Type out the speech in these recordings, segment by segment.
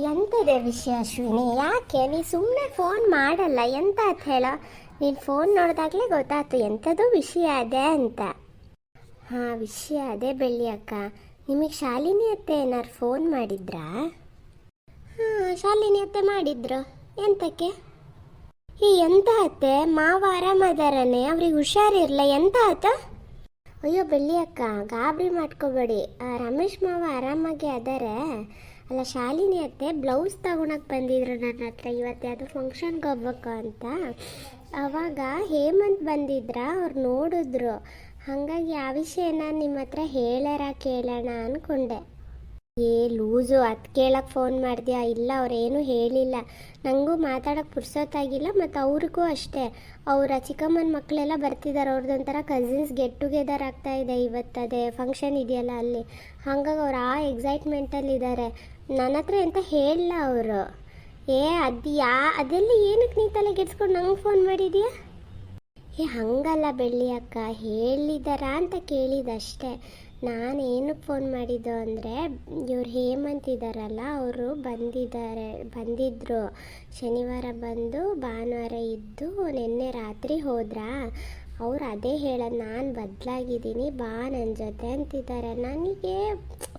ಎಂತದೆ ವಿಷಯ ಅಶ್ವಿನಿ ಯಾಕೆ? ನೀ ಸುಮ್ಮನೆ ಫೋನ್ ಮಾಡಲ್ಲ. ಎಂತ ಅಂತ ಹೇಳ? ನೀನು ಫೋನ್ ನೋಡಿದಾಗಲೇ ಗೊತ್ತಾಯ್ತು ಎಂಥದೋ ವಿಷಯ ಅದೇ ಅಂತ. ಹಾಂ, ವಿಷಯ ಅದೇ ಬೆಳ್ಳಿ ಅಕ್ಕ. ನಿಮಗೆ ಶಾಲಿನಿ ಅತ್ತೆ ಏನಾರು ಫೋನ್ ಮಾಡಿದ್ರಾ? ಹಾಂ, ಶಾಲಿನಿ ಅತ್ತೆ ಮಾಡಿದ್ರು. ಎಂತಕ್ಕೆ? ಈ ಎಂತ ಅತ್ತೆ? ಮಾವ ಆರಾಮದಾರನೆ ಅವ್ರಿಗೆ ಹುಷಾರಿರಲ್ಲ ಎಂತ ಆತ? ಅಯ್ಯೋ, ಬೆಳ್ಳಿ ಅಕ್ಕ, ಗಾಬರಿ ಮಾಡ್ಕೋಬೇಡಿ. ರಮೇಶ್ ಮಾವ ಆರಾಮಾಗಿ ಅದಾರೆ. ಅಲ್ಲ, ಶಾಲಿನಿ ಅತ್ತೆ ಬ್ಲೌಸ್ ತಗೊಳಕ್ಕೆ ಬಂದಿದ್ರು ನನ್ನ ಹತ್ರ. ಇವತ್ತು ಯಾವುದೋ ಫಂಕ್ಷನ್ಗೆ ಹೋಗ್ಬೇಕು ಅಂತ. ಅವಾಗ ಹೇಮಂತ್ ಬಂದಿದ್ರ? ಅವ್ರು ನೋಡಿದ್ರು. ಹಾಗಾಗಿ ಆ ವಿಷಯನ ನಿಮ್ಮ ಹತ್ರ ಹೇಳಾರ, ಕೇಳೋಣ ಅಂದ್ಕೊಂಡೆ ಏ, ಲೂಸು, ಅದು ಕೇಳಕ್ಕೆ ಫೋನ್ ಮಾಡಿದ್ಯಾ? ಇಲ್ಲ ಅವ್ರೇನು ಹೇಳಿಲ್ಲ. ನನಗೂ ಮಾತಾಡೋಕ್ಕೆ ಪುರ್ಸೊತ್ತಾಗಿಲ್ಲ ಮತ್ತು ಅವ್ರಿಗೂ ಅಷ್ಟೇ. ಅವರ ಚಿಕ್ಕಮ್ಮನ ಮಕ್ಕಳೆಲ್ಲ ಬರ್ತಿದ್ದಾರೆ ಅವ್ರದ್ದೊಂಥರ ಕಸಿನ್ಸ್ ಗೆಟ್ ಟುಗೆದರ್ ಆಗ್ತಾ ಇದೆ ಇವತ್ತದೇ. ಫಂಕ್ಷನ್ ಇದೆಯಲ್ಲ ಅಲ್ಲಿ. ಹಾಗಾಗಿ ಅವ್ರು ಆ ಎಕ್ಸೈಟ್ಮೆಂಟಲ್ಲಿದ್ದಾರೆ ನನ್ನ ಹತ್ರ ಎಂತ ಹೇಳಲ್ಲ ಅವರು. ಏ ಅದು ಯಾ ಅದೆಲ್ಲ ಏನಕ್ಕೆ ನೀ ತಲೆ ಕೆಡ್ಸ್ಕೊಂಡು ನಂಗೆ ಫೋನ್ ಮಾಡಿದ್ಯಾ? ಏ, ಹಂಗಲ್ಲ ಬೆಳ್ಳಿ ಅಕ್ಕ, ಹೇಳಿದಾರಾ ಅಂತ ಕೇಳಿದಷ್ಟೇ. ನಾನು ಏನಕ್ಕೆ ಫೋನ್ ಮಾಡಿದ್ದು ಅಂದರೆ, ಇವ್ರು ಹೇಮಂತ್ ಇದ್ದಾರಲ್ಲ ಅವರು ಬಂದಿದ್ದಾರೆ ಬಂದಿದ್ದರು ಶನಿವಾರ ಬಂದು ಭಾನುವಾರ ಇದ್ದು ನಿನ್ನೆ ರಾತ್ರಿ ಹೋದ್ರಾ? ಅವ್ರು ಅದೇ ಹೇಳೋದು, ನಾನು ಬದಲಾಗಿದ್ದೀನಿ, ಬಾ ನನ್ನ ಜೊತೆ ಅಂತಿದ್ದಾರೆ. ನನಗೆ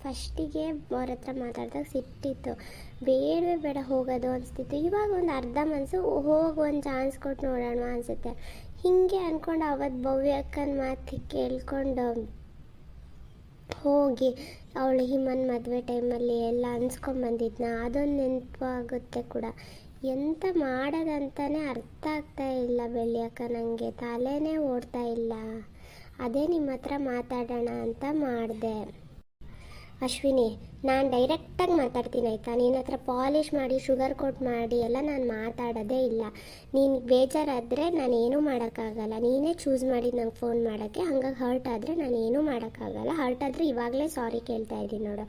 ಫಸ್ಟಿಗೆ ಅವ್ರ ಹತ್ರ ಮಾತಾಡಿದಾಗ ಸಿಟ್ಟಿತ್ತು. ಬೇಡವೇ ಬೇಡ ಹೋಗೋದು ಅನಿಸ್ತಿತ್ತು. ಇವಾಗ ಒಂದು ಅರ್ಧ ಮನಸ್ಸು ಹೋಗಿ ಒಂದು ಚಾನ್ಸ್ ಕೊಟ್ಟು ನೋಡೋಣ ಅನಿಸುತ್ತೆ. ಹೀಗೆ ಅಂದ್ಕೊಂಡು ಅವತ್ತು ಭವ್ಯಕ್ಕನ ಮಾತು ಕೇಳ್ಕೊಂಡು ಹೋಗಿ, ಅವಳು ಹಿಮನ್ ಮದುವೆ ಟೈಮಲ್ಲಿ ಎಲ್ಲ ಅನ್ಸ್ಕೊಂಡ್ಬಂದಿದ್ನ ಅದೊಂದು ನೆನಪು ಆಗುತ್ತೆ ಕೂಡ. ಎಂತ ಮಾಡೋದಂತಾನೆ ಅರ್ಥ ಆಗ್ತಾ ಇಲ್ಲ ಬೆಳ್ಳಿಯಕ್ಕ ನನಗೆ ತಲೆನೇ ಓಡ್ತಾ ಇಲ್ಲ. ಅದೇ ನಿಮ್ಮ ಹತ್ರ ಮಾತಾಡೋಣ ಅಂತ ಮಾಡಿದೆ. ಅಶ್ವಿನಿ, ನಾನು ಡೈರೆಕ್ಟಾಗಿ ಮಾತಾಡ್ತೀನಿ ಆಯಿತಾ? ನಿನ್ನ ಹತ್ರ ಪಾಲಿಷ್ ಮಾಡಿ ಶುಗರ್ ಕೋಟ್ ಮಾಡಿ ಎಲ್ಲ ನಾನು ಮಾತಾಡೋದೇ ಇಲ್ಲ. ನೀನು ಬೇಜಾರಾದರೆ ನಾನು ಏನೂ ಮಾಡೋಕ್ಕಾಗಲ್ಲ. ನೀನೇ ಚೂಸ್ ಮಾಡಿ ನಂಗೆ ಫೋನ್ ಮಾಡೋಕ್ಕೆ. ಹಂಗಾಗಿ ಹರ್ಟ್ ಆದರೆ ನಾನು ಏನೂ ಮಾಡೋಕ್ಕಾಗಲ್ಲ. ಹರ್ಟ್ ಆದರೆ ಇವಾಗಲೇ ಸಾರಿ ಕೇಳ್ತಾ ಇದ್ದೀನಿ ನೋಡು.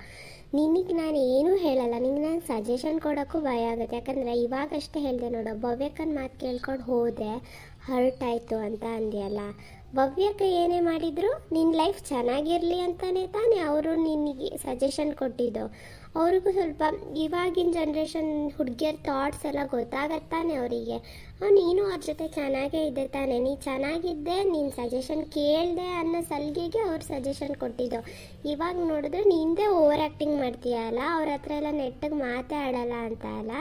ನಿನಗೆ ನಾನು ಏನೂ ಹೇಳಲ್ಲ. ನಿನಗೆ ನಾನು ಸಜೆಷನ್ ಕೊಡೋಕ್ಕೂ ಭಯ ಆಗುತ್ತೆ. ಯಾಕಂದರೆ ಇವಾಗಷ್ಟೇ ಹೇಳಿದೆ ನೋಡು, ಭವ್ಯಕ್ಕನ ಮಾತು ಕೇಳ್ಕೊಂಡು ಹೋದೆ ಹರ್ಟ್ ಆಯಿತು ಅಂತ ಅಂದ್ಯಲ್ಲ. ಭವ್ಯಕ್ಕ ಏನೇ ಮಾಡಿದ್ರು ನಿನ್ನ ಲೈಫ್ ಚೆನ್ನಾಗಿರಲಿ ಅಂತಾನೆ ತಾನೇ ಅವರು ನಿನಗೆ ಸಜೆಷನ್ ಕೊಟ್ಟಿದ್ದು. ಅವ್ರಿಗೂ ಸ್ವಲ್ಪ ಇವಾಗಿನ ಜನ್ರೇಷನ್ ಹುಡುಗಿಯರ ಥಾಟ್ಸ್ ಎಲ್ಲ ಗೊತ್ತಾಗತ್ತಾನೆ ಅವರಿಗೆ. ನೀನು ಅವ್ರ ಜೊತೆ ಚೆನ್ನಾಗೇ ಇದ್ದೆ ತಾನೆ. ನೀ ಚೆನ್ನಾಗಿದ್ದೆ, ನೀನು ಸಜೆಷನ್ ಕೇಳಿದೆ ಅನ್ನೋ ಸಲಿಗೆಗೆ ಅವ್ರು ಸಜೆಷನ್ ಕೊಟ್ಟಿದ್ದು. ಇವಾಗ ನೋಡಿದ್ರೆ ನಿಂದೇ ಓವರ್ ಆ್ಯಕ್ಟಿಂಗ್ ಮಾಡ್ತೀಯಲ್ಲ ಅವ್ರ ಹತ್ರ ಎಲ್ಲ ನೆಟ್ಟಗೆ ಮಾತಾಡಲ್ಲ ಅಂತ ಅಲ್ಲ?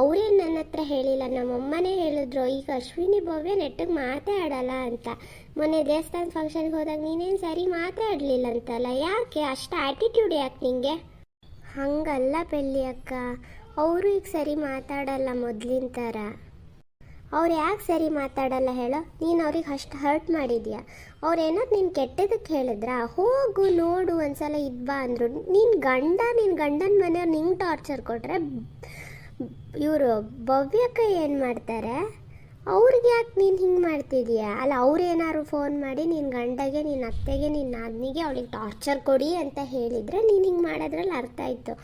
ಅವರೇ ನನ್ನ ಹತ್ರ ಹೇಳಿಲ್ಲ. ನಮ್ಮಮ್ಮನೇ ಹೇಳಿದ್ರು, ಈಗ ಅಶ್ವಿನಿ ಭವ್ಯ ನೆಟ್ಟಗೆ ಮಾತಾಡಲ್ಲ ಅಂತ. ಮೊನ್ನೆ ದೇವಸ್ಥಾನ ಫಂಕ್ಷನ್ಗೆ ಹೋದಾಗ ನೀನೇನು ಸರಿ ಮಾತಾಡಲಿಲ್ಲ ಅಂತಲ್ಲ ಯಾಕೆ? ಅಷ್ಟು ಆ್ಯಟಿಟ್ಯೂಡ್ ಯಾಕೆ ನಿಂಗೆ? ಹಂಗಲ್ಲ ಬೆಳ್ಳಿ ಅಕ್ಕ. ಅವರು ಈಗ ಸರಿ ಮಾತಾಡಲ್ಲ ಮೊದಲಿನ ಥರ. ಅವ್ರು ಯಾಕೆ ಸರಿ ಮಾತಾಡಲ್ಲ ಹೇಳೋ? ನೀನು ಅವ್ರಿಗೆ ಅಷ್ಟು ಹರ್ಟ್ ಮಾಡಿದ್ಯಾ? ಅವ್ರು ಏನಾದ್ರು ನೀನು ಕೆಟ್ಟದಕ್ಕೆ ಹೇಳಿದ್ರಾ? ಹೋಗು, ನೋಡು, ಒಂದ್ಸಲ ಇದು ಬಾ ಅಂದರು. ನಿನ್ನ ಗಂಡ ನಿನ್ನ ಗಂಡನ ಮನೆಯವ್ರು ನಿಂಗೆ ಟಾರ್ಚರ್ ಕೊಟ್ಟರೆ ಇವರು ಭವ್ಯಕ್ಕ ಏನು ಮಾಡ್ತಾರೆ? ಅವ್ರಿಗೆ ಯಾಕೆ ನೀನು ಹಿಂಗೆ ಮಾಡ್ತಿದೀಯಾ? ಅಲ್ಲ ಅವ್ರೇನಾದ್ರು ಫೋನ್ ಮಾಡಿ ನಿನ್ನ ಗಂಡಗೆ ನಿನ್ನ ಅತ್ತೆಗೆ ನಿನ್ನ ಅದ್ನಿಗೆ ಅವಳಿಗೆ ಟಾರ್ಚರ್ ಕೊಡಿ ಅಂತ ಹೇಳಿದರೆ ನೀನು ಹಿಂಗೆ ಮಾಡೋದ್ರಲ್ಲಿ ಅರ್ಥ ಆಯಿತು.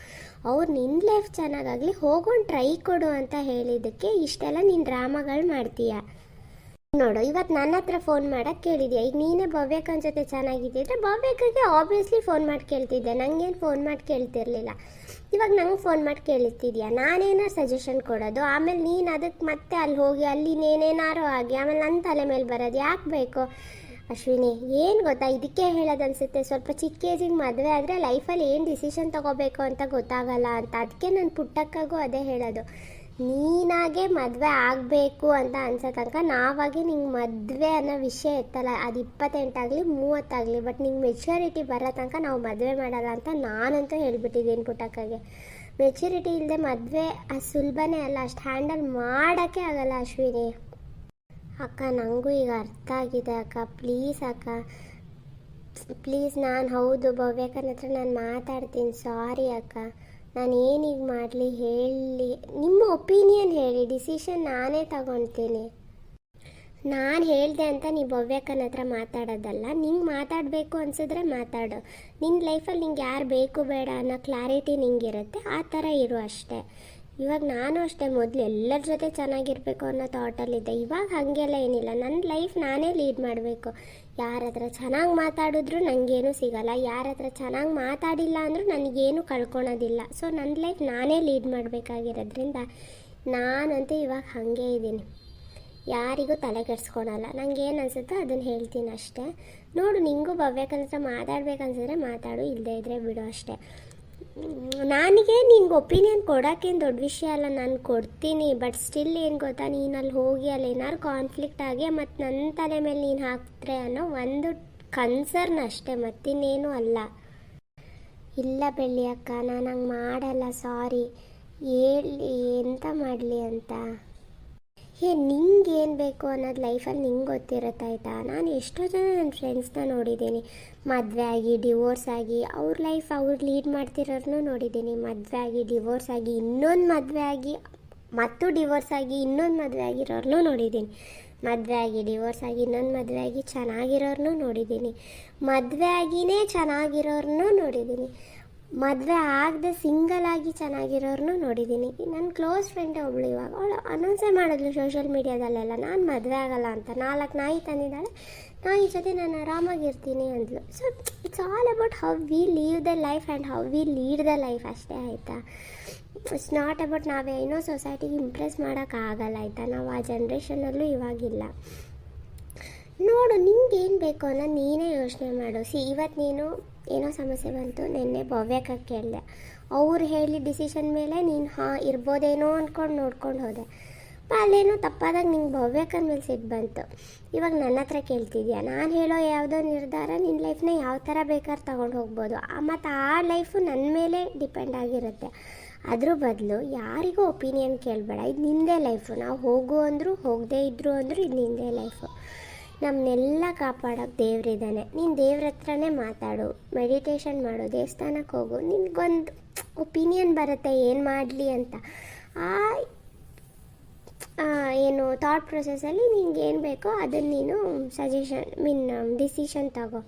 ಅವ್ರು ನಿನ್ನ ಲೈಫ್ ಚೆನ್ನಾಗಾಗಲಿ ಹೋಗೊಂಡು ಟ್ರೈ ಕೊಡು ಅಂತ ಹೇಳಿದ್ದಕ್ಕೆ ಇಷ್ಟೆಲ್ಲ ನೀನು ಡ್ರಾಮಾಗಳು ಮಾಡ್ತೀಯ. ನೋಡು ಇವತ್ತು ನನ್ನ ಹತ್ರ ಫೋನ್ ಮಾಡಕ್ಕೆ ಕೇಳಿದ್ಯಾ? ಈಗ ನೀನೇ ಭವ್ಯಕನ ಜೊತೆ ಚೆನ್ನಾಗಿದ್ದಿದ್ರೆ ಭವ್ಯಕಗೆ ಆಬ್ವಿಯಸ್ಲಿ ಫೋನ್ ಮಾಡಿ ಕೇಳ್ತಿದ್ದೆ. ನನಗೇನು ಫೋನ್ ಮಾಡಿ ಕೇಳ್ತಿರ್ಲಿಲ್ಲ. ಇವಾಗ ನಂಗೆ ಫೋನ್ ಮಾಡಿ ಕೇಳ್ತಿದ್ಯಾ? ನಾನೇನೋ ಸಜೆಷನ್ ಕೊಡೋದು? ಆಮೇಲೆ ನೀನು ಅದಕ್ಕೆ ಮತ್ತೆ ಅಲ್ಲಿ ಹೋಗಿ, ಅಲ್ಲಿ ನೀನೇನಾರೋ ಆಗಿ ಆಮೇಲೆ ನನ್ನ ತಲೆ ಮೇಲೆ ಬರೋದು ಯಾಕೆ ಬೇಕು? ಅಶ್ವಿನಿ, ಏನು ಗೊತ್ತಾ? ಇದಕ್ಕೆ ಹೇಳೋದು ಅನ್ಸುತ್ತೆ ಸ್ವಲ್ಪ ಚಿಕ್ಕ ಏಜಿಗೆ ಮದುವೆ ಆದರೆ ಲೈಫಲ್ಲಿ ಏನು ಡಿಸಿಷನ್ ತೊಗೋಬೇಕು ಅಂತ ಗೊತ್ತಾಗಲ್ಲ ಅಂತ. ಅದಕ್ಕೆ ನಾನು ಪುಟ್ಟಕ್ಕಾಗೂ ಅದೇ ಹೇಳೋದು. ನೀನಾಗೆ ಮದುವೆ ಆಗಬೇಕು ಅಂತ ಅನ್ಸೋ ತನಕ ನಾವಾಗಿ ನಿಂಗೆ ಮದುವೆ ಅನ್ನೋ ವಿಷಯ ಇತ್ತಲ್ಲ, ಅದು ಇಪ್ಪತ್ತೆಂಟಾಗಲಿ, ಮೂವತ್ತಾಗಲಿ ಬಟ್ ನಿಂಗೆ ಮೆಚ್ಯೂರಿಟಿ ಬರೋ ತನಕ ನಾವು ಮದುವೆ ಮಾಡಲ್ಲ ಅಂತ ನಾನಂತೂ ಹೇಳ್ಬಿಟ್ಟಿದ್ದೀನಿ ಪುಟಕ್ಕಾಗೆ ಮೆಚ್ಯೂರಿಟಿ ಇಲ್ಲದೆ ಮದುವೆ ಅದು ಸುಲಭನೇ ಅಲ್ಲ, ಅಷ್ಟು ಹ್ಯಾಂಡಲ್ ಮಾಡೋಕ್ಕೆ ಆಗಲ್ಲ ಅಶ್ವಿನಿ. ಅಕ್ಕ ನನಗೂ ಈಗ ಅರ್ಥ ಆಗಿದೆ ಅಕ್ಕ ಪ್ಲೀಸ್ ಅಕ್ಕ. ಪ್ಲೀಸ್ ನಾನು ಹೌದು ಭವ್ಯಕನ ಹತ್ರ ನಾನು ಮಾತಾಡ್ತೀನಿ ಸಾರಿ ಅಕ್ಕ. ನಾನು ಏನೀಗ ಮಾಡಲಿ ಹೇಳಿ, ನಿಮ್ಮ ಒಪಿನಿಯನ್ ಹೇಳಿ, ಡಿಸಿಷನ್ ನಾನೇ ತಗೊತೀನಿ. ನಾನು ಹೇಳಿದೆ ಅಂತ ನೀವು ಭವ್ಯಕ್ಕನ ಹತ್ರ ಮಾತಾಡೋದಲ್ಲ, ನಿಂಗೆ ಮಾತಾಡಬೇಕು ಅನಿಸಿದ್ರೆ ಮಾತಾಡು. ನಿನ್ನ ಲೈಫಲ್ಲಿ ನಿಂಗೆ ಯಾರು ಬೇಕು ಬೇಡ ಅನ್ನೋ ಕ್ಲಾರಿಟಿ ನಿಂಗಿರುತ್ತೆ, ಆ ಥರ ಇರು ಅಷ್ಟೇ. ಇವಾಗ ನಾನು ಅಷ್ಟೇ ಮೊದಲು ಎಲ್ಲರ ಜೊತೆ ಚೆನ್ನಾಗಿರಬೇಕು ಅನ್ನೋ ಥಾಟಲ್ಲಿದ್ದೆ ಇವಾಗ ಹಾಗೆಲ್ಲ ಏನಿಲ್ಲ. ನನ್ನ ಲೈಫ್ ನಾನೇ ಲೀಡ್ ಮಾಡಬೇಕು. ಯಾರ ಹತ್ರ ಚೆನ್ನಾಗಿ ಮಾತಾಡಿದ್ರು ನನಗೇನು ಸಿಗಲ್ಲ. ಯಾರ ಹತ್ರ ಚೆನ್ನಾಗಿ ಮಾತಾಡಿಲ್ಲ ಅಂದರೂ ನನಗೇನು ಕಳ್ಕೊಳೋದಿಲ್ಲ. ಸೊ ನನ್ನ ಲೈಫ್ ನಾನೇ ಲೀಡ್ ಮಾಡಬೇಕಾಗಿರೋದ್ರಿಂದ ನಾನಂತೂ ಇವಾಗ ಹಾಗೆ ಇದ್ದೀನಿ. ಯಾರಿಗೂ ತಲೆ ಕೆಡಿಸ್ಕೊಳಲ್ಲ. ಏನು ಅನಿಸುತ್ತೋ ಅದನ್ನು ಹೇಳ್ತೀನಿ ಅಷ್ಟೇ. ನೋಡು, ನಿಂಗೂ ಭವ್ಯಕಂದ್ರೆ ಮಾತಾಡ್ಬೇಕನ್ಸಿದ್ರೆ ಮಾತಾಡು. ಇಲ್ಲದೇ ಇದ್ದರೆ ಬಿಡು ಅಷ್ಟೇ. ನನಗೆ ನಿಂಗೆ ಒಪಿನಿಯನ್ ಕೊಡೋಕ್ಕೇನು ದೊಡ್ಡ ವಿಷಯ ಅಲ್ಲ, ನಾನು ಕೊಡ್ತೀನಿ ಬಟ್ ಸ್ಟಿಲ್ ಏನು ಗೊತ್ತಾ ನೀನು ಅಲ್ಲಿ ಹೋಗಿ ಅಲ್ಲಿ ಏನಾದ್ರು ಕಾನ್ಫ್ಲಿಕ್ಟ್ ಆಗಿ ಮತ್ತು ನನ್ನ ತಲೆ ಮೇಲೆ ನೀನು ಹಾಕ್ತಾರೆ ಅನ್ನೋ ಒಂದು ಕನ್ಸರ್ನ್ ಅಷ್ಟೇ, ಮತ್ತಿನ್ನೇನು ಅಲ್ಲ. ಇಲ್ಲ ಬೆಳ್ಳಿ ಅಕ್ಕ, ನಾನು ಹಂಗೆ ಮಾಡಲ್ಲ ಸಾರಿ ಹೇಳಿ, ಎಂತ ಮಾಡಲಿ ಅಂತ? ಹೇ, ನಿಂಗೆ ಏನು ಬೇಕು ಅನ್ನೋದು ಲೈಫಲ್ಲಿ ನಿಂಗೆ ಗೊತ್ತಿರುತ್ತೆ ಆಯಿತಾ? ನಾನು ಎಷ್ಟೋ ಜನ ನನ್ನ ಫ್ರೆಂಡ್ಸ್ನ ನೋಡಿದ್ದೀನಿ. ಮದುವೆ ಆಗಿ ಡಿವೋರ್ಸ್ ಆಗಿ, ಅವ್ರ ಲೈಫ್ ಅವ್ರು ಲೀಡ್ ಮಾಡ್ತಿರೋರ್ನೂ ನೋಡಿದ್ದೀನಿ. ಮದುವೆ ಆಗಿ ಡಿವೋರ್ಸ್ ಆಗಿ, ಇನ್ನೊಂದು ಮದುವೆ ಆಗಿ ಮತ್ತು ಡಿವೋರ್ಸ್ ಆಗಿ ಇನ್ನೊಂದು ಮದುವೆ ಆಗಿರೋರ್ನೂ ನೋಡಿದ್ದೀನಿ. ಮದುವೆ ಆಗಿ ಡಿವೋರ್ಸ್ ಆಗಿ, ಇನ್ನೊಂದು ಮದುವೆ ಆಗಿ ಚೆನ್ನಾಗಿರೋರ್ನೂ ನೋಡಿದ್ದೀನಿ. ಮದುವೆ ಆಗಿನೇ ಚೆನ್ನಾಗಿರೋರ್ನೂ ನೋಡಿದ್ದೀನಿ. ಮದುವೆ ಆಗದೆ ಸಿಂಗಲ್ ಆಗಿ ಚೆನ್ನಾಗಿರೋರ್ನು ನೋಡಿದ್ದೀನಿ. ನನ್ನ ಕ್ಲೋಸ್ ಫ್ರೆಂಡ್ ಒಬ್ಳು ಇವಾಗ. ಅವಳು ಅನೌನ್ಸೇ ಮಾಡಿದ್ಲು ಸೋಷಿಯಲ್ ಮೀಡ್ಯಾದಲ್ಲೆಲ್ಲ ನಾನು ಮದುವೆ ಆಗಲ್ಲ ಅಂತ. ನಾಲ್ಕು ನಾಯಿ ತಂದಿದ್ದಾಳೆ. ನಾಯಿ ಜೊತೆ ನಾನು ಆರಾಮಾಗಿರ್ತೀನಿ ಅಂದ್ಲು. So it's all about how we live the life and how we lead the life ಅಷ್ಟೇ ಆಯಿತಾ? ಇಟ್ಸ್ ನಾಟ್ ಅಬೌಟ್ ನಾವೇನೋ ಸೊಸೈಟಿಗೆ ಇಂಪ್ರೆಸ್ ಮಾಡೋಕ್ಕಾಗಲ್ಲ ಆಯಿತಾ? ನಾವು ಆ ಜನ್ರೇಷನಲ್ಲೂ ಇವಾಗಿಲ್ಲ ನೋಡು, ನಿಂಗೆ ಏನು ಬೇಕು ಅನ್ನೋ ನೀನೇ ಯೋಚನೆ ಮಾಡು. ಸಿ ಇವತ್ತು ನೀನು ಏನೋ ಸಮಸ್ಯೆ ಬಂತು, ನಿನ್ನೆ ಭವ್ಯಕ್ಕೆ ಕೇಳಿದೆ. ಅವ್ರು ಹೇಳಿ ಡಿಸಿಷನ್ ಮೇಲೆ ನೀನು ಹಾಂ ಇರ್ಬೋದೇನೋ ಅಂದ್ಕೊಂಡು ನೋಡ್ಕೊಂಡು ಹೋದೆ. ಅಲ್ಲೇನೋ ತಪ್ಪಾದಾಗ ನಿಂಗೆ ಭವ್ಯಕ್ಕನ ಮೇಲೆ ಬಂತು. ಇವಾಗ ನನ್ನ ಹತ್ರ ಕೇಳ್ತಿದ್ಯಾ? ನಾನು ಹೇಳೋ ಯಾವುದೋ ನಿರ್ಧಾರ ನಿನ್ನ ಲೈಫ್ನ ಯಾವ ಥರ ಬೇಕಾದ್ರೆ ತೊಗೊಂಡು ಹೋಗ್ಬೋದು. ಮತ್ತು ಆ ಲೈಫು ನನ್ನ ಮೇಲೆ ಡಿಪೆಂಡ್ ಆಗಿರುತ್ತೆ. ಅದ್ರ ಬದಲು ಯಾರಿಗೂ ಒಪಿನಿಯನ್ ಕೇಳಬೇಡ. ಇದು ನಿಂದೇ ಲೈಫು ನಾವು ಹೋಗು ಅಂದರು, ಹೋಗದೇ ಇದ್ರು ಅಂದರು ಇದು ನಿಂದೇ ಲೈಫು ನಮ್ಮನ್ನೆಲ್ಲ ಕಾಪಾಡೋಕೆ ದೇವ್ರಿದ್ದಾನೆ ನೀನು ದೇವ್ರ ಹತ್ರನೇ ಮಾತಾಡು. ಮೆಡಿಟೇಷನ್ ಮಾಡು ದೇವಸ್ಥಾನಕ್ಕೆ ಹೋಗು. ನಿನಗೊಂದು ಒಪಿನಿಯನ್ ಬರುತ್ತೆ, ಏನು ಮಾಡಲಿ ಅಂತ. ಆ ಏನು ಥಾಟ್ ಪ್ರೊಸೆಸಲ್ಲಿ ನಿನಗೇನು ಬೇಕೋ ಅದನ್ನು ನೀನು ಸಜೆಷನ್ ಮೀನ್ ಡಿಸಿಷನ್ ತಗೋ.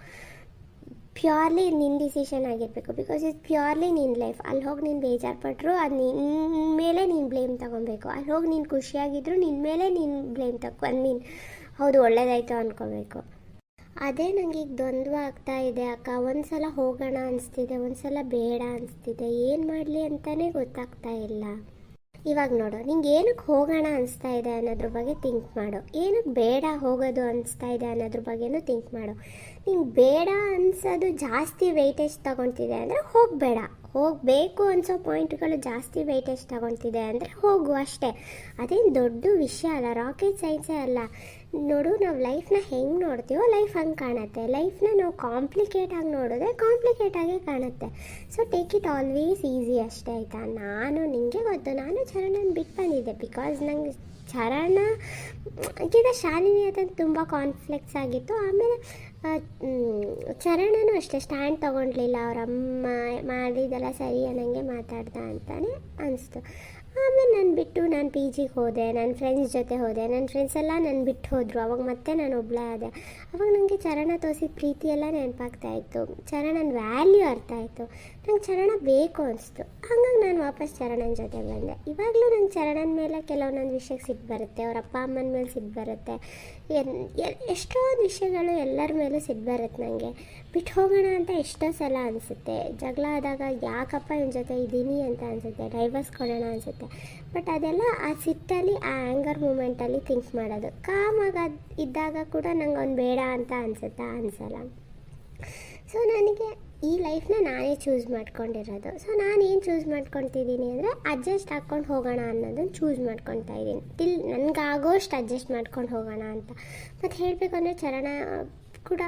ಪ್ಯೂರ್ಲಿ ನಿನ್ನ ಡಿಸಿಷನ್ ಆಗಿರಬೇಕು. ಬಿಕಾಸ್ ಇಟ್ಸ್ ಪ್ಯೂರ್ಲಿ ನಿನ್ನ ಲೈಫ್ ಅಲ್ಲಿ ಹೋಗಿ ನೀನು ಬೇಜಾರು ಪಟ್ಟರು ಅದು ನಿನ್ನ ಮೇಲೆ ನೀನು ಬ್ಲೇಮ್ ತೊಗೊಬೇಕು. ಅಲ್ಲಿ ಹೋಗಿ ನೀನು ಖುಷಿಯಾಗಿದ್ರು ನಿನ್ನ ಮೇಲೆ ನೀನು ಬ್ಲೇಮ್ ಐ ಮೀನ್ ಹೌದು, ಒಳ್ಳೇದಾಯ್ತು ಅಂದ್ಕೋಬೇಕು ಅದೇ ನನಗೆ ಈಗ ದ್ವಂದ್ವ ಆಗ್ತಾ ಇದೆ ಅಕ್ಕ. ಒಂದು ಸಲ ಹೋಗೋಣ ಅನಿಸ್ತಿದೆ ಒಂದು ಸಲ ಬೇಡ ಅನಿಸ್ತಿದೆ. ಏನು ಮಾಡಲಿ ಅಂತಲೇ ಗೊತ್ತಾಗ್ತಾ ಇಲ್ಲ. ಇವಾಗ ನೋಡು, ನಿಂಗೆ ಏನಕ್ಕೆ ಹೋಗೋಣ ಅನಿಸ್ತಾ ಇದೆ ಅನ್ನೋದ್ರ ಬಗ್ಗೆ ಥಿಂಕ್ ಮಾಡು. ಏನಕ್ಕೆ ಬೇಡ ಹೋಗೋದು ಅನಿಸ್ತಾ ಇದೆ ಅನ್ನೋದ್ರ ಬಗ್ಗೆನೂ ಥಿಂಕ್ ಮಾಡು. ನಿಂಗೆ ಬೇಡ ಅನಿಸೋದು ಜಾಸ್ತಿ ವೆಯ್ಟೇಜ್ ತಗೊತಿದೆ ಅಂದರೆ ಹೋಗಬೇಡ. ಹೋಗಬೇಕು ಅನ್ಸೋ ಪಾಯಿಂಟ್ಗಳು ಜಾಸ್ತಿ ವೆಯ್ಟೇಜ್ ತಗೊತಿದೆ ಅಂದರೆ ಹೋಗು ಅಷ್ಟೇ. ಅದೇನು ದೊಡ್ಡ ವಿಷಯ ಅಲ್ಲ ರಾಕೆಟ್ ಸೈನ್ಸೇ ಅಲ್ಲ. ನೋಡು, ನಾವು ಲೈಫ್ನ ಹೆಂಗೆ ನೋಡ್ತೀವೋ ಲೈಫ್ ಹಂಗೆ ಕಾಣುತ್ತೆ. ಲೈಫ್ನ ನಾವು ಕಾಂಪ್ಲಿಕೇಟ್ ಆಗಿ ನೋಡಿದ್ರೆ ಕಾಂಪ್ಲಿಕೇಟ್ ಆಗೇ ಕಾಣುತ್ತೆ. So take it always easy ಅಷ್ಟೇ ಆಯಿತಾ? ನಾನು ನಿಮಗೆ ಗೊತ್ತು, ನಾನು ಚರಣನ ಬಿಟ್ಟು ಬಂದಿದ್ದೆ ಬಿಕಾಸ್ ನಂಗೆ ಚರಣ, ಗಿದ ಶಾಲಿನಿ ಅಂತ ತುಂಬ ಕಾನ್ಫ್ಲೆಕ್ಸ್ ಆಗಿತ್ತು. ಆಮೇಲೆ ಚರಣನೂ ಅಷ್ಟೇ ಸ್ಟ್ಯಾಂಡ್ ತೊಗೊಂಡ್ಲಿಲ್ಲ ಅವರಮ್ಮ ಮಾಡಿದೆಲ್ಲ ಸರಿ ಅನ್ನಂಗೆ ಮಾತಾಡ್ದ ಅಂತಲೇ ಅನಿಸ್ತು. ಆಮೇಲೆ ನಾನು ಬಿಟ್ಟು ನಾನು ಪಿ ಜಿಗೆ ಹೋದೆ ನನ್ನ ಫ್ರೆಂಡ್ಸ್ ಜೊತೆ ಹೋದೆ ನನ್ನ ಫ್ರೆಂಡ್ಸ್ ಎಲ್ಲ ನಾನು ಬಿಟ್ಟು ಹೋದರು, ಅವಾಗ ಮತ್ತೆ ನಾನು ಒಬ್ಳೆ ಆದೆ. ಅವಾಗ ನನಗೆ ಚರಣ ತೋರಿಸಿದ ಪ್ರೀತಿ ಎಲ್ಲ ನೆನಪಾಗ್ತಾ ಇತ್ತು. ಚರಣನ ವ್ಯಾಲ್ಯೂ ಅರ್ಥ ಆಯಿತು. ನಂಗೆ ಚರಣ ಬೇಕು ಅನಿಸ್ತು. ಹಾಗಾಗಿ ನಾನು ವಾಪಸ್ ಚರಣನ ಜೊತೆ ಬಂದೆ. ಇವಾಗಲೂ ನಂಗೆ ಚರಣನ ಮೇಲೆ ಕೆಲವೊಂದೊಂದು ವಿಷಯಕ್ಕೆ ಸಿಟ್ಟು ಬರುತ್ತೆ, ಅವ್ರ ಅಪ್ಪ ಅಮ್ಮನ ಮೇಲೆ ಸಿಟ್ಟು ಬರುತ್ತೆ. ಎಷ್ಟೊಂದು ವಿಷಯಗಳು ಎಲ್ಲರ ಮೇಲೂ ಸಿಟ್ಟು ಬರುತ್ತೆ ನನಗೆ ಬಿಟ್ಟು ಹೋಗೋಣ ಅಂತ ಎಷ್ಟೋ ಸಲ ಅನಿಸುತ್ತೆ. ಜಗಳ ಆದಾಗ ಯಾಕಪ್ಪ ಇವನ ಜೊತೆ ಇದ್ದೀನಿ ಅಂತ ಅನಿಸುತ್ತೆ ಡೈವರ್ಸ್ ಕೊಡೋಣ ಅನಿಸುತ್ತೆ. ಬಟ್ ಅದೆಲ್ಲ ಆ ಸಿಟ್ಟಲ್ಲಿ, ಆ ಆ್ಯಂಗರ್ ಮೂಮೆಂಟಲ್ಲಿ ಥಿಂಕ್ ಮಾಡೋದು. ಕಾಮಾಗ ಇದ್ದಾಗ ಕೂಡ ನಂಗೆ ಅವ್ನು ಬೇಡ ಅಂತ ಅನಿಸುತ್ತೆ? ಅನಿಸಲ್ಲ. ಸೊ ನನಗೆ ಈ ಲೈಫ್ನ ನಾನೇ ಚೂಸ್ ಮಾಡ್ಕೊಂಡಿರೋದು. ಸೊ ಏನು ಚೂಸ್ ಮಾಡ್ಕೊತಿದ್ದೀನಿ ಅಂದರೆ ಅಡ್ಜಸ್ಟ್ ಹಾಕ್ಕೊಂಡು ಹೋಗೋಣ ಅನ್ನೋದನ್ನು ಚೂಸ್ ಮಾಡ್ಕೊತಾ ಇದ್ದೀನಿ. ಟಿಲ್ ನನಗಾಗೋಷ್ಟು ಅಡ್ಜಸ್ಟ್ ಮಾಡ್ಕೊಂಡು ಹೋಗೋಣ ಅಂತ. ಮತ್ತು ಹೇಳಬೇಕು ಅಂದರೆ ಚರಣ ಕೂಡ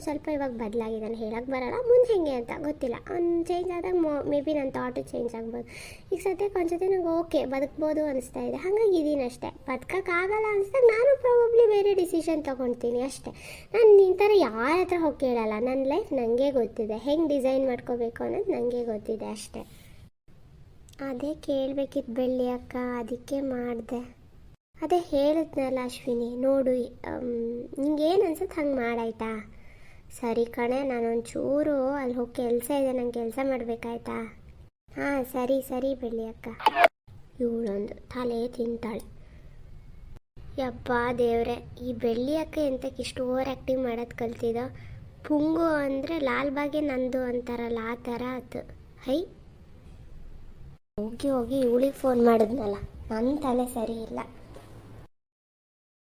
ಸ್ವಲ್ಪ ಇವಾಗ ಬದಲಾಗಿದ್ದಾನೆ ಹೇಳಕ್ಕೆ ಬರಲ್ಲ. ಮುಂದೆ ಹೇಗೆ ಅಂತ ಗೊತ್ತಿಲ್ಲ. ಅವ್ನು ಚೇಂಜ್ ಆದಾಗ ಮೋ ಮೇ ಬಿ ನನ್ನ ಥಾಟು ಚೇಂಜ್ ಆಗ್ಬೋದು. ಈಗ ಸದ್ಯಕ್ಕೆ ಒಂದ್ಸತಿ ನಂಗೆ ಓಕೆ ಬದುಕ್ಬೋದು ಅನಿಸ್ತಾ ಇದೆ. ಹಾಗಾಗಿ ಇದೀನಿ ಅಷ್ಟೇ. ಬದುಕೋಕ್ಕಾಗಲ್ಲ ಅನಿಸ್ದಾಗ ನಾನು ಪ್ರಾಬಬ್ಲಿ ಬೇರೆ ಡಿಸಿಷನ್ ತೊಗೊಳ್ತೀನಿ ಅಷ್ಟೇ. ನಾನು ನಿನ್ನ ಥರ ಯಾರ ಹತ್ರ ಹೋಗಿ ಕೇಳಲ್ಲ. ನನ್ನ ಲೈಫ್ ನನಗೆ ಗೊತ್ತಿದೆ. ಹೆಂಗೆ ಡಿಸೈನ್ ಮಾಡ್ಕೋಬೇಕು ಅನ್ನೋದು ನನಗೆ ಗೊತ್ತಿದೆ ಅಷ್ಟೇ. ಅದೇ ಕೇಳಬೇಕಿತ್ತು ಬೆಳ್ಳಿ ಅಕ್ಕ. ಅದಕ್ಕೆ ಮಾಡಿದೆ. ಅದೇ ಹೇಳಿದ್ನಲ್ಲ ಅಶ್ವಿನಿ, ನೋಡು ನಿಂಗೆ ಏನು ಅನ್ಸುತ್ತೆ ಹಂಗೆ ಮಾಡಾಯ್ತಾ? ಸರಿ ಕಣೆ, ನಾನೊಂಚೂರು ಅಲ್ಲಿ ಹೋಗಿ ಕೆಲಸ ಇದೆ, ನಂಗೆ ಕೆಲಸ ಮಾಡಬೇಕಾಯ್ತಾ? ಹಾಂ, ಸರಿ ಸರಿ ಬೆಳ್ಳಿ ಅಕ್ಕ. ಇವಳೊಂದು ತಲೆ ತಿಂತಾಳೆ. ಯಪ್ಪ ದೇವ್ರೆ, ಈ ಬೆಳ್ಳಿ ಅಕ್ಕ ಎಂತಕ್ಕೆ ಇಷ್ಟು ಓವರ್ ಆ್ಯಕ್ಟಿವ್ ಮಾಡೋದು ಕಲ್ತಿದ್ದೋ ಪುಂಗು ಅಂದರೆ ಲಾಲ್ಬಾಗೆ ನಂದು ಅಂತಾರಲ್ಲ, ಆ ಥರ ಅದು. ಹೈ. ಹೋಗಿ ಹೋಗಿ ಇವಳಿಗೆ ಫೋನ್ ಮಾಡಿದ್ನಲ್ಲ ನನ್ನ ತಲೆ ಸರಿ ಇಲ್ಲ.